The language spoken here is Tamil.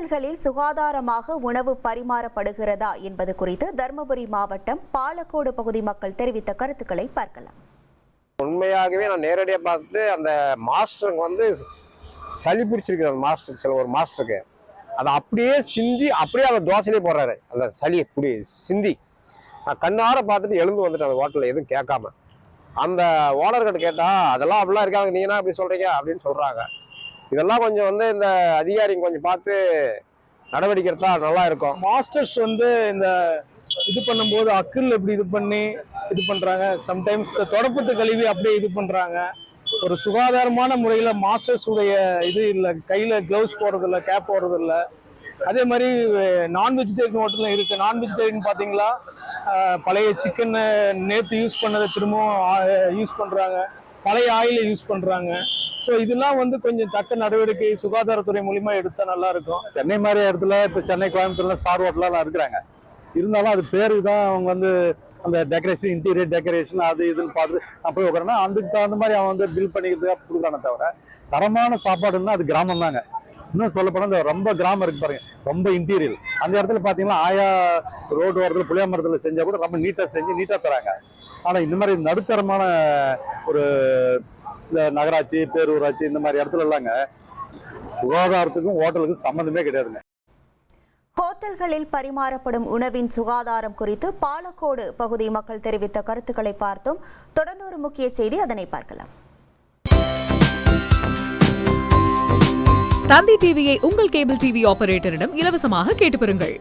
ஹோட்டல்களில் சுகாதாரமாக உணவு பரிமாறப்படுகிறதா என்பது குறித்து தருமபுரி மாவட்டம் பாலக்கோடு பகுதி மக்கள் தெரிவித்த கருத்துக்களை பார்க்கலாம். உண்மையாகவே நான் நேரடியாக பார்த்து அந்த மாஸ்டருக்கு வந்து சளி பிடிச்சிருக்கு அந்த மாஸ்டருக்கு சில ஒரு மாஸ்டருக்கு. அதை அப்படியே சிந்தி அப்படியே அந்த தோசையிலே போடுறாரு. அந்த சளி இப்படி சிந்தி. நான் கண்ணார பார்த்துட்டு எழுந்து வந்துட்டேன் அந்த ஹோட்டலில் எதுவும் கேட்காம. அந்த ஓனர்கிட்ட கேட்டால் அதெல்லாம் அப்படிலாம் இருக்காங்க நீங்கள் என்ன அப்படி சொல்கிறீங்க அப்படின்னு சொல்கிறாங்க இதெல்லாம் கொஞ்சம் வந்து இந்த அதிகாரிங்க கொஞ்சம் பார்த்து நடவடிக்கை எடுத்தா நல்லா இருக்கும். மாஸ்டர்ஸ் வந்து இந்த இது பண்ணும்போது அக்கில் எப்படி இது பண்ணி இது பண்றாங்க? சம்டைம்ஸ் தொடப்பத்து கழுவி அப்படியே இது பண்றாங்க. ஒரு சுகாதாரமான முறையில் மாஸ்டர்ஸ் உடைய இது இல்லை கையில் க்ளவுஸ் போடுறது கேப் போடுறது அதே மாதிரி நான் வெஜிடேரியன் ஹோட்டலும் இருக்கு. நான் வெஜிடேரியன் பார்த்தீங்களா? பழைய சிக்கன் நேற்று யூஸ் பண்ணதை திரும்பவும் யூஸ் பண்ணுறாங்க பழைய ஆயிலை யூஸ் பண்ணுறாங்க ஸோ இதெல்லாம் வந்து கொஞ்சம் தக்க நடவடிக்கை சுகாதாரத்துறை மூலிமா எடுத்தா நல்லா இருக்கும். சென்னை மாதிரி இடத்துல இப்போ சென்னை கோயம்புத்தூர்ல ஸ்டார் ஹோட்டலாம் இருக்கிறாங்க. இருந்தாலும் அது பேருக்கு தான் அவங்க வந்து அந்த டெக்கரேஷன் இன்டீரியர் டெக்கரேஷன் அது இதுன்னு பார்த்து நான் போய் அதுக்கு தகுந்த மாதிரி அவன் வந்து பில் பண்ணிக்கிறதுக்காக கொடுக்குறானே தவிர தரமான சாப்பாடுன்னா அது கிராமம் தாங்க. இன்னும் சொல்லப்போனால் இந்த ரொம்ப கிராமம் இருக்கு பாருங்க. ரொம்ப இன்டீரியல் அந்த இடத்துல பார்த்தீங்கன்னா ஆயா ரோடு ஓரத்தில் புளிய மரத்தில் செஞ்சால் கூட ரொம்ப நீட்டாக செஞ்சு நீட்டாக தராங்க. ஆனால் இந்த மாதிரி நடுத்தரமான ஒரு இந்த நகராட்சி பேரூராட்சி இந்த மாதிரி இடத்துல எல்லாங்க சுகாதாரத்துக்கும் ஹோட்டலுக்கும் சம்மந்தமே கிடையாதுங்க. ஹோட்டல்களில் பரிமாறப்படும் உணவின் சுகாதாரம் குறித்து பாலக்கோடு பகுதி மக்கள் தெரிவித்த கருத்துக்களை பார்த்தோம். தொடர்ந்து ஒரு முக்கிய செய்தி அதனை பார்க்கலாம். தந்தி டிவியை உங்கள் கேபிள் டிவி ஆபரேட்டரிடம் இலவசமாக கேட்டு பெறுங்கள்.